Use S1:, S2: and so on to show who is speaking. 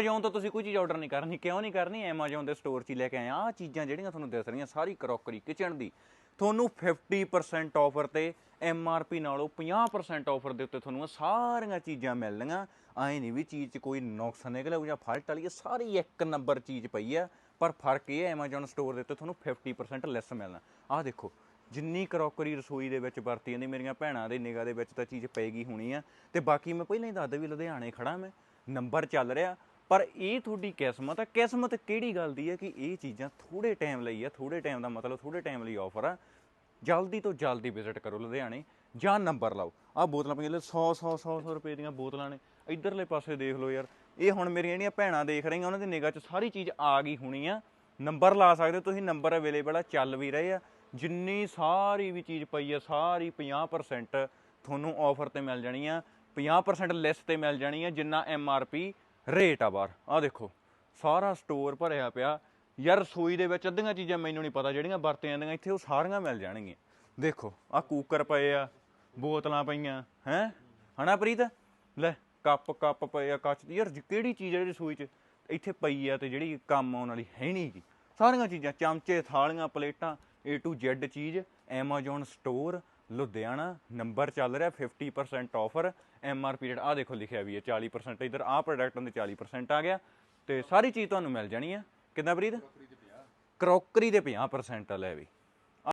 S1: Amazon ਤੋਂ ਤੁਸੀਂ ਕੋਈ ਚੀਜ਼ ਆਰਡਰ ਨਹੀਂ ਕਰਨੀ, ਕਿਉਂ ਨਹੀਂ ਕਰਨੀ? Amazon ਦੇ ਸਟੋਰ 'ਚ ਹੀ ਲੈ ਕੇ ਆਏ ਆ। ਆਹ ਚੀਜ਼ਾਂ ਜਿਹੜੀਆਂ ਤੁਹਾਨੂੰ ਦਿਸ ਰਹੀਆਂ, ਸਾਰੀ ਕਰੋਕਰੀ ਕਿਚਨ ਦੀ। ਤੁਹਾਨੂੰ 50% ਆਫਰ ਤੇ MRP ਨਾਲੋਂ 50% ਆਫਰ ਦੇ ਉੱਤੇ ਤੁਹਾਨੂੰ ਸਾਰੀਆਂ ਚੀਜ਼ਾਂ ਮਿਲਣਗੀਆਂ। ਐ ਨਹੀਂ ਵੀ ਚੀਜ਼ 'ਚ ਕੋਈ ਨੁਕਸ ਨਿਕਲਿਆ ਜਾਂ ਫਾਲਟ ਵਾਲੀ ਹੈ ਸਾਰੀ ਇੱਕ ਨੰਬਰ ਚੀਜ਼ ਪਈ ਆ। ਪਰ ਫ਼ਰਕ ਇਹ ਹੈ Amazon ਸਟੋਰ ਦੇ ਉੱਤੇ ਤੁਹਾਨੂੰ 50% ਲੈਸ ਮਿਲਣਾ। ਆਹ ਦੇਖੋ, ਜਿੰਨੀ ਕਰੋਕਰੀ ਰਸੋਈ ਦੇ ਵਿੱਚ ਵਰਤੀ ਜਾਂਦੀ ਮੇਰੀਆਂ ਭੈਣਾਂ ਦੇ ਨਿਗਾਹ ਦੇ ਵਿੱਚ ਤਾਂ ਚੀਜ਼ ਪੈਗੀ ਹੋਣੀ ਆ। ਤੇ ਬਾਕੀ ਮੈਂ ਪਹਿਲਾਂ ਹੀ ਦੱਸਦਾ ਵੀ ਲੁਧਿਆਣੇ ਖੜਾ ਮੈਂ। ਨੰਬਰ ਚੱਲ ਰਿਹਾ। ਪਰ ਇਹ ਤੁਹਾਡੀ ਕਿਸਮਤ ਆ। ਕਿਸਮਤ ਕਿਹੜੀ ਗੱਲ ਦੀ ਹੈ ਕਿ ਇਹ ਚੀਜ਼ਾਂ ਥੋੜੇ ਟਾਈਮ ਲਈ ਆ ਥੋੜੇ ਟਾਈਮ ਦਾ ਮਤਲਬ ਥੋੜੇ ਟਾਈਮ ਲਈ ਆਫਰ ਆ। ਜਲਦੀ ਤੋਂ ਜਲਦੀ ਵਿਜ਼ਿਟ ਕਰੋ ਲੁਧਿਆਣੇ ਜਾਂ ਨੰਬਰ ਲਾਓ। ਆਹ ਬੋਤਲਾਂ ਪਈਆਂ 100 100 100 100 ਰੁਪਏ ਦੀਆਂ ਬੋਤਲਾਂ ਨੇ। ਇਧਰਲੇ ਪਾਸੇ ਦੇਖ ਲਓ ਯਾਰ, ਇਹ ਹੁਣ ਮੇਰੀਆਂ ਜਿਹੜੀਆਂ ਭੈਣਾਂ ਦੇਖ ਰਹੀਆਂ, ਉਹਨਾਂ ਦੀ ਨਿਗਾਹ 'ਚ ਸਾਰੀ ਚੀਜ਼ ਆ ਗਈ ਹੋਣੀ ਆ। ਨੰਬਰ ਲਾ ਸਕਦੇ ਤੁਸੀਂ, ਨੰਬਰ ਅਵੇਲੇਬਲ ਆ, ਚੱਲ ਵੀ ਰਹੇ ਆ। ਜਿੰਨੀ ਸਾਰੀ ਵੀ ਚੀਜ਼ ਪਈ ਆ, ਸਾਰੀ 50% ਤੁਹਾਨੂੰ ਆਫਰ ਤੇ ਮਿਲ ਜਾਣੀ ਆ। 50% ਲੈਸ ਤੇ ਮਿਲ ਜਾਣੀ ਆ, ਜਿੰਨਾ ਐੱਮ ਆਰ ਪੀ ਰੇਟ ਆ ਬਾਹਰ। ਆ ਦੇਖੋ, ਸਾਰਾ ਸਟੋਰ ਭਰਿਆ ਪਿਆ। ਯਾਰ ਰਸੋਈ ਦੇ ਵਿੱਚ ਅੱਧੀਆਂ ਚੀਜ਼ਾਂ ਮੈਨੂੰ ਨਹੀਂ ਪਤਾ, ਜਿਹੜੀਆਂ ਵਰਤੀਆਂ ਜਾਂਦੀਆਂ, ਇੱਥੇ ਉਹ ਸਾਰੀਆਂ ਮਿਲ ਜਾਣਗੀਆਂ। ਦੇਖੋ ਆ ਕੂਕਰ ਪਏ ਆ, ਬੋਤਲਾਂ ਪਈਆਂ, ਹੈ? ਹਨਾ ਪ੍ਰੀਤ? ਲੈ, ਕੱਪ ਕੱਪ ਪਏ ਆ, ਕੱਚ ਦੀ। ਯਾਰ ਕਿਹੜੀ ਚੀਜ਼ ਆ ਜਿਹੜੀ ਰਸੋਈ 'ਚ ਇੱਥੇ ਪਈ ਆ ਤੇ ਜਿਹੜੀ ਕੰਮ ਆਉਣ ਵਾਲੀ ਹੈ ਨਹੀਂ ਜੀ? ਸਾਰੀਆਂ ਚੀਜ਼ਾਂ, ਚਮਚੇ, ਥਾਲੀਆਂ, ਪਲੇਟਾਂ, A to Z ਚੀਜ਼, Amazon ਸਟੋਰ ਲੁਧਿਆਣਾ ਨੰਬਰ ਚੱਲ ਰਿਹਾ 50% ਆਫਰ MRP ਰੇਟ ਆ ਦੇਖੋ ਲਿਖਿਆ ਵੀ ਹੈ 40% ਇਧਰ ਆ ਪ੍ਰੋਡਕਟ ਦੇ 40% ਆ ਗਿਆ। ਤੇ ਸਾਰੀ ਚੀਜ਼ ਤੁਹਾਨੂੰ ਮਿਲ ਜਾਣੀ ਆ। ਕਿੰਨਾ ਪ੍ਰੀਤ? ਕਰੋਕਰੀ ਦੇ 50% ਆ ਲੈ ਵੀ।